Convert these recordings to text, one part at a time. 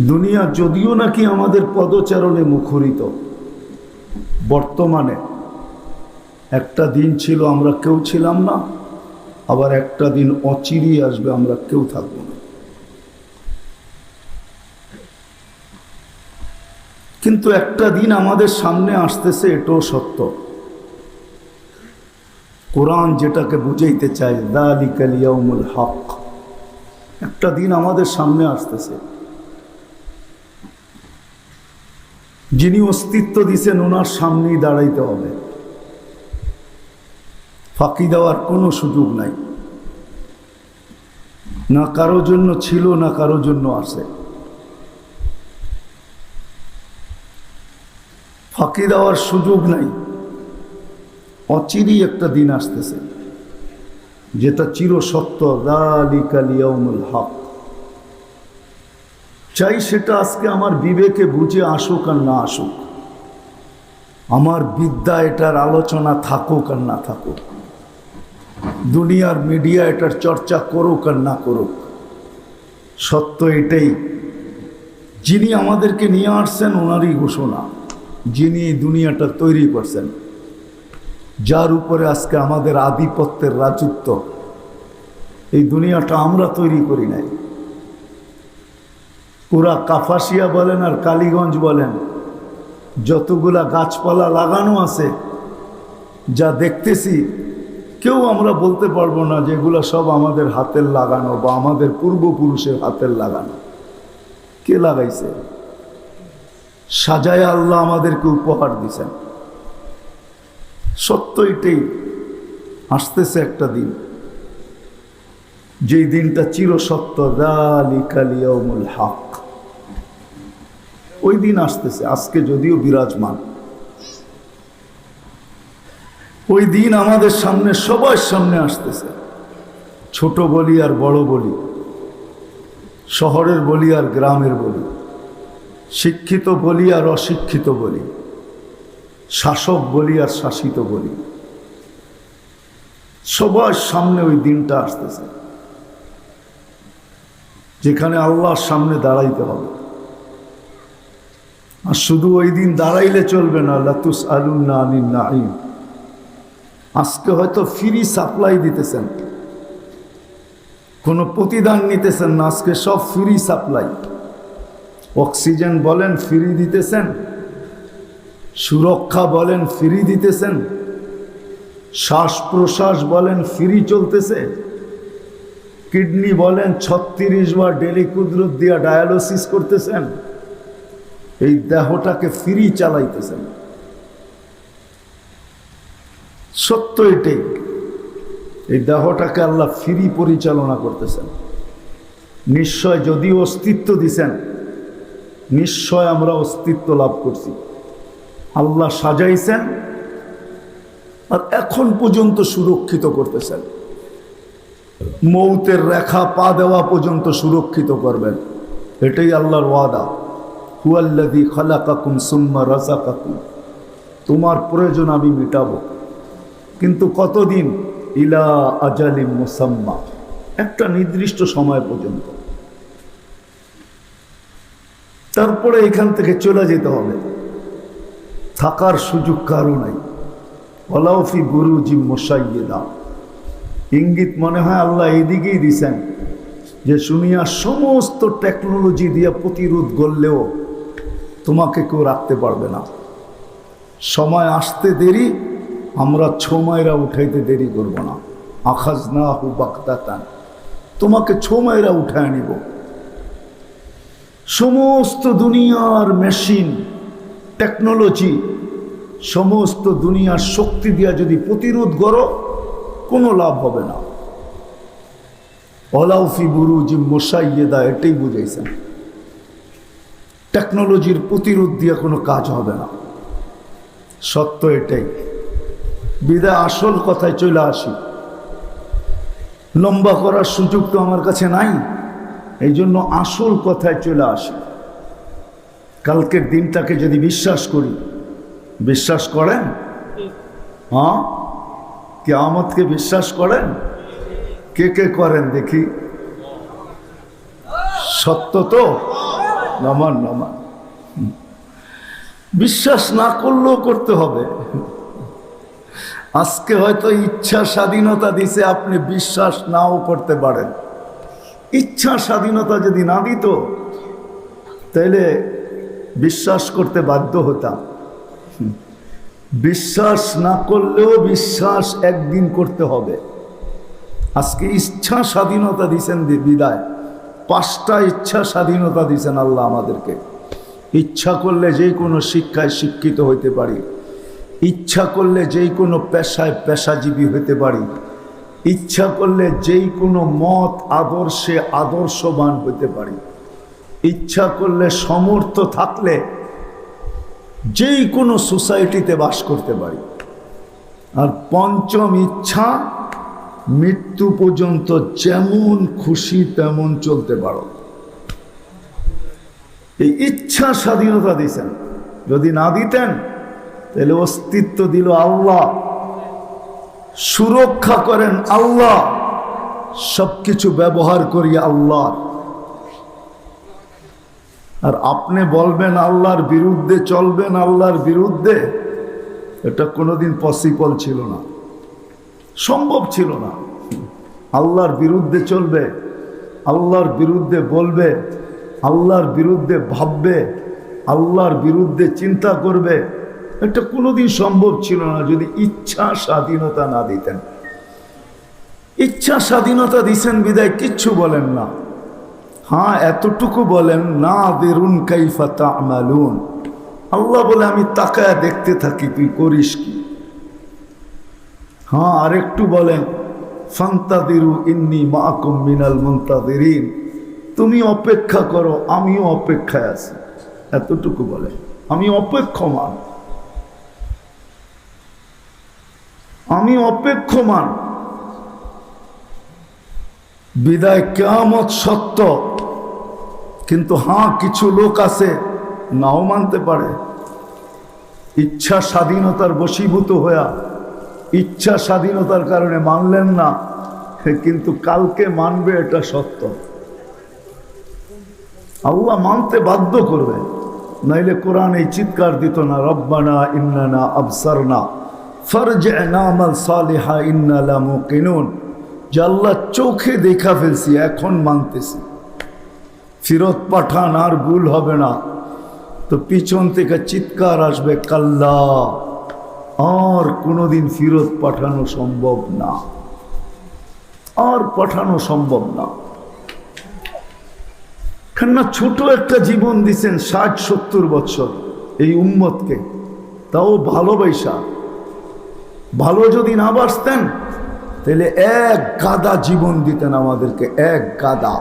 দুনিয়া যদিও নাকি আমাদের পদচারণে মুখরিত, বর্তমানে একটা দিন ছিল আমরা কেউ ছিলাম না, আবার একটা দিন অচিরিয়ে আসবে আমরা কেউ থাকব না। কিন্তু একটা দিন আমাদের সামনে আসতেছে, এটাও সত্য। কোরআন যেটাকে বুঝাইতে চায় দালিকালিয়াউমুল হক, একটা দিন আমাদের সামনে আসতেছে। যিনি অস্তিত্ব দিছেন, ওনার সামনেই দাঁড়াইতে হবে। ফাঁকি দেওয়ার কোনো সুযোগ নাই। না কারও জন্য ছিল, না কারও জন্য আসে ফাঁকি দেওয়ার সুযোগ নাই। অচিরই একটা দিন আসতেছে, যেটা চির সত্য দালিকালিয়াউমুল হক চাই সেটা আজকে আমার বিবেকে বুঝে আসুক আর না আসুক। আমার বিদ্যা এটার আলোচনা থাকুক আর না থাকুক। দুনিয়ার মিডিয়া এটার চর্চা করুক আর না করুক। সত্য এটাই, যিনি আমাদেরকে নিয়ে আসছেন ওনারই ঘোষণা, যিনি দুনিয়াটা তৈরি করছেন। যার উপরে আজকে আমাদের আধিপত্যের রাজত্ব। এই দুনিয়াটা আমরা তৈরি করি নাই। পুরা কাফাসিয়া বলেন আর কালীগঞ্জ বলেন, যতগুলা গাছপালা লাগানো আছে, যা দেখতেছি, কেউ আমরা বলতে পারব না যেগুলো সব আমাদের হাতের লাগানো বা আমাদের পূর্বপুরুষের হাতের লাগানো। কে লাগাইছে? সাজায় আল্লাহ আমাদেরকে উপহার দিছেন। সত্য এটাই, আসতেছে একটা দিন। যেই দিনটা চির সত্য দালিকালিয়মুল হক। ওই দিন আসতেছে, আজকে যদিও বিরাজমান। ওই দিন আমাদের সামনে, সবার সামনে আসতেছে। ছোট বলি আর বড় বলি, শহরের বলি আর গ্রামের বলি, শিক্ষিত বলি আর অশিক্ষিত বলি, শাসক বলি আর শাসিত বলি। সবার সামনে ওই দিনটা আসতেছে, যেখানে আল্লাহর সামনে দাঁড়াইতে হবে। আর শুধু ওই দিন দাঁড়াইলে চলবে না লাতুস আলুন্না আলিন নাইম আজকে হয়তো ফ্রি সাপ্লাই দিতেছেন। কোনো প্রতিদান নিতেছেন না, আজকে সব ফ্রি সাপ্লাই। অক্সিজেন বলেন ফ্রি দিতেছেন, সুরক্ষা বলেন ফ্রি দিতেছেন শ্বাস প্রশ্বাস বলেন ফ্রি চলতেছে। কিডনি বলেন ছত্রিশ বার ডেলি কুদরত দিয়া ডায়ালিসিস করতেছেন। এই দেহটাকে ফ্রি চালাইতেছেন। সত্য এটাই। এই দেহটাকে আল্লাহ ফিরি পরিচালনা করতেছেন। নিশ্চয় যদি অস্তিত্ব দিছেন, নিশ্চয় আমরা অস্তিত্ব লাভ করছি। আল্লাহ সাজাইছেন আর এখন পর্যন্ত সুরক্ষিত করতেছেন। মৌতের রেখা পা দেওয়া পর্যন্ত সুরক্ষিত করবেন। এটাই আল্লাহর ওয়াদা। হুয়াল্লাদি খালাকাকুম সুম্মা রাজাকাকুম তোমার প্রয়োজন আমি মেটাবো। কিন্তু কতদিন? ইলা আজালিম মুসাম্মা। একটা নির্দিষ্ট সময় পর্যন্ত। তারপরে এখান থেকে চলে যেতে হবে। থাকার সুযোগ কারও নাই। ওলাউফি গুরুজি মোসাইয়েদা ইঙ্গিত মনে হয় আল্লাহ এদিকেই দিছেন যে শুনিয়া সমস্ত টেকনোলজি দিয়ে প্রতিরোধ করলেও তোমাকে কেউ রাখতে পারবে না। সময় আসতে দেরি, আমরা ছমাইরা উঠাইতে দেরি করব না। আখাজ না হু বাক্তাতান তোমাকে ছমাইরা উঠায় নিব সমস্ত দুনিয়ার মেশিন, টেকনোলজি, সমস্ত দুনিয়ার শক্তি দিয়া যদি প্রতিরোধ করো, কোনো লাভ হবে না। অলাউফি যে মোসাইয়েদা এটাই বুঝাইছেন। টেকনোলজির প্রতিরোধ দিয়ে কোনো কাজ হবে না। সত্য এটাই। বিদায় আসল কথায় চলে আসি। লম্বা করার সুযোগ তো আমার কাছে নাই এই জন্য আসল কথায় চলে আসি। কালকের দিনটাকে যদি বিশ্বাস করি, বিশ্বাস করেন? হ্যাঁ? কেয়ামতকে বিশ্বাস করেন? কে কে করেন দেখি। সত্য তো? নামান নামান। বিশ্বাস না করলেও করতে হবে। আজকে হয়তো ইচ্ছা স্বাধীনতা দিছে, আপনি বিশ্বাস নাও করতে পারেন। ইচ্ছা স্বাধীনতা যদি না দিত তাহলে বিশ্বাস করতে বাধ্য হতাম। বিশ্বাস না করলেও বিশ্বাস একদিন করতে হবে। আজকে ইচ্ছা স্বাধীনতা দিছেন বিদায়। পাঁচটা ইচ্ছা স্বাধীনতা দিছেন আল্লাহ আমাদেরকে। ইচ্ছা করলে যে কোনো শিক্ষায় শিক্ষিত হইতে পারি। ইচ্ছা করলে যেই কোনো পেশায় পেশাজীবী হইতে পারি। ইচ্ছা করলে যেই কোনো মত, আদর্শে আদর্শবান হইতে পারি। ইচ্ছা করলে সমর্থ থাকলে যেই কোনো সোসাইটিতে বাস করতে পারি। আর পঞ্চম ইচ্ছা মৃত্যু পর্যন্ত যেমন খুশি তেমন চলতে পারো। এই ইচ্ছা স্বাধীনতা দিছেন যদি না দিতেন, তাহলে অস্তিত্ব দিল আল্লাহ। সুরক্ষা করেন আল্লাহ। সবকিছু ব্যবহার করি আল্লাহ। আর আপনি বলবেন আল্লাহর বিরুদ্ধে, চলবেন আল্লাহর বিরুদ্ধে, এটা কোনোদিন পসিবল ছিল না। সম্ভব ছিল না। আল্লাহর বিরুদ্ধে চলবে, আল্লাহর বিরুদ্ধে বলবে, আল্লাহর বিরুদ্ধে ভাববে, আল্লাহর বিরুদ্ধে চিন্তা করবে। এটা কোনোদিন সম্ভব ছিল না যদি ইচ্ছা স্বাধীনতা না দিতেন। ইচ্ছা স্বাধীনতা দিছেন বিদায় কিচ্ছু বলেন না। হ্যাঁ এতটুকু বলেন না বেরুন কাইফা তামালুন। আল্লাহ বলে, আমি তাকায় দেখতে থাকি, তুই করিস কি? হ্যাঁ আরেকটু বলেন। ফান্তাদিরু ইন্নি মাকুম মিনাল মুন্তাদিরিন। তুমি অপেক্ষা করো, আমিও অপেক্ষায় আছি। এতটুকু বলে আমি অপেক্ষমান। আমি অপেক্ষমান। বিদায় কেয়ামত সত্য। কিন্তু হ্যাঁ কিছু লোক আছে, নাও মানতে পারে। ইচ্ছা স্বাধীনতার বশীভূত হইয়া ইচ্ছা স্বাধীনতার কারণে মানলেন না কিন্তু কালকে মানবে, এটা সত্য। আল্লাহ মানতে বাধ্য করবে, নাইলে কোরআন এই চিৎকার দিত না, রব্বানা ইন্নানা আবসারনা, ফরজনা আমাল সালিহা, ইন্না লা মুকিনুন। যে আল্লাহ চোখে দেখা ফেলছি, এখন মানতেছি। ফিরত পাঠান আর ভুল হবে না। তো পিছন থেকে চিৎকার আসবে, কাল্লা। আর কোনোদিন ফিরত পাঠানো সম্ভব না। আর পাঠানো সম্ভব না। কেননা ছোট একটা জীবন দিছেন ষাট, সত্তর বছর এই উম্মতকে। তাও ভালোবাসা ভালো যদি না বাসতেন তাহলে এক গাদা জীবন দিতেন আমাদেরকে, এক গাদা।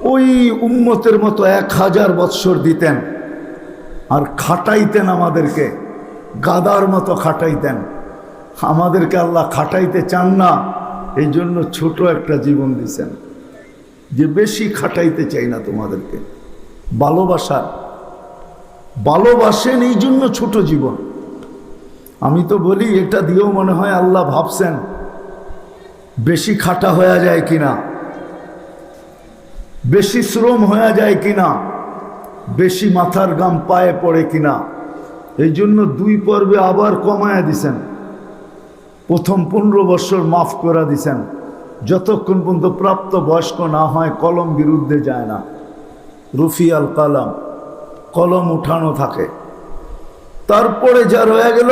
ওই উম্মতের মতো এক হাজার বৎসর দিতেন আর খাটাইতেন আমাদেরকে। গাদার মতো খাটাইতেন আমাদেরকে আল্লাহ খাটাইতে চান না, এই জন্য ছোট একটা জীবন দিছেন। যে বেশি খাটাইতে চাই না তোমাদেরকে। ভালোবাসা। ভালোবাসেন এই জন্য ছোট জীবন। আমি তো বলি, এটা দিয়েও মনে হয় আল্লাহ ভাবছেন, বেশি খাটা হয়ে যায় কিনা, বেশি শ্রম হয়ে যায় কিনা, বেশি মাথার গাম পায়ে পড়ে কিনা। এই জন্য দুই পর্বে আবার কমায়া দিছেন। প্রথম পনেরো বছর মাফ করে দিছেন। যতক্ষণ পর্যন্ত প্রাপ্ত বয়স্ক না হয়, কলম বিরুদ্ধে যায় না। রুফিয়াল কালাম, কলম উঠানো থাকে। তারপরে যা রয়ে গেল,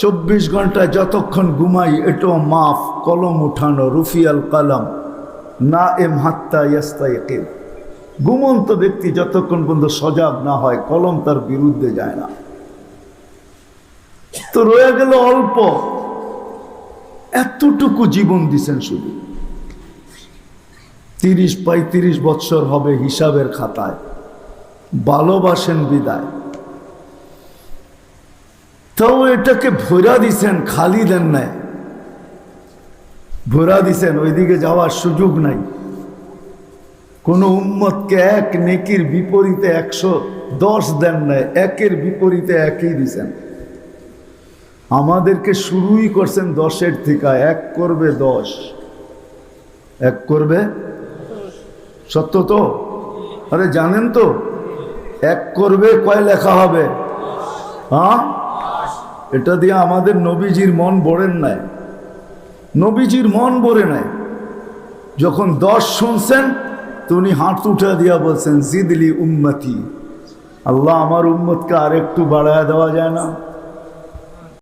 চব্বিশ ঘন্টায় যতক্ষণ ঘুমাই এটাও মাফ, কলম উঠানো, রুফিয়াল কালাম না এম হাত্তা ইয়াস্তা একে ঘুমন্ত ব্যক্তি যতক্ষণ পর্যন্ত সজাগ না হয়, কলম তার বিরুদ্ধে যায় না। তো রয়ে গেল অল্প। এতটুকু জীবন দিছেন শুধু। তিরিশ পঁয়ত্রিশ বৎসর হবে হিসাবের খাতায়। ভালোবাসেন বিদায়। তাও এটাকে ভরা দিছেন, খালি দেন নাই। ভরা দিছেন, ওইদিকে যাওয়ার সুযোগ নাই। কোনো উম্মতকে এক নেকির বিপরীতে একশো দশ দেন নাই, একের বিপরীতে একই দিছেন। আমাদেরকে শুরুই করছেন দশের থেকে, এক করবে দশ। এক করবে? সত্য তো? আরে জানেন তো, এক করবে কয় লেখা হবে? হ্যাঁ? এটা দিয়ে আমাদের নবীজির মন বড়েন নাই। নবীজির মন বড়ে নাই। যখন দশ শুনছেন, তো উনি হাত উঠা দিয়া বলছেন, জিদলি উম্মতি। আল্লাহ আমার উম্মতকে আর একটু বাড়ায় দেওয়া যায় না?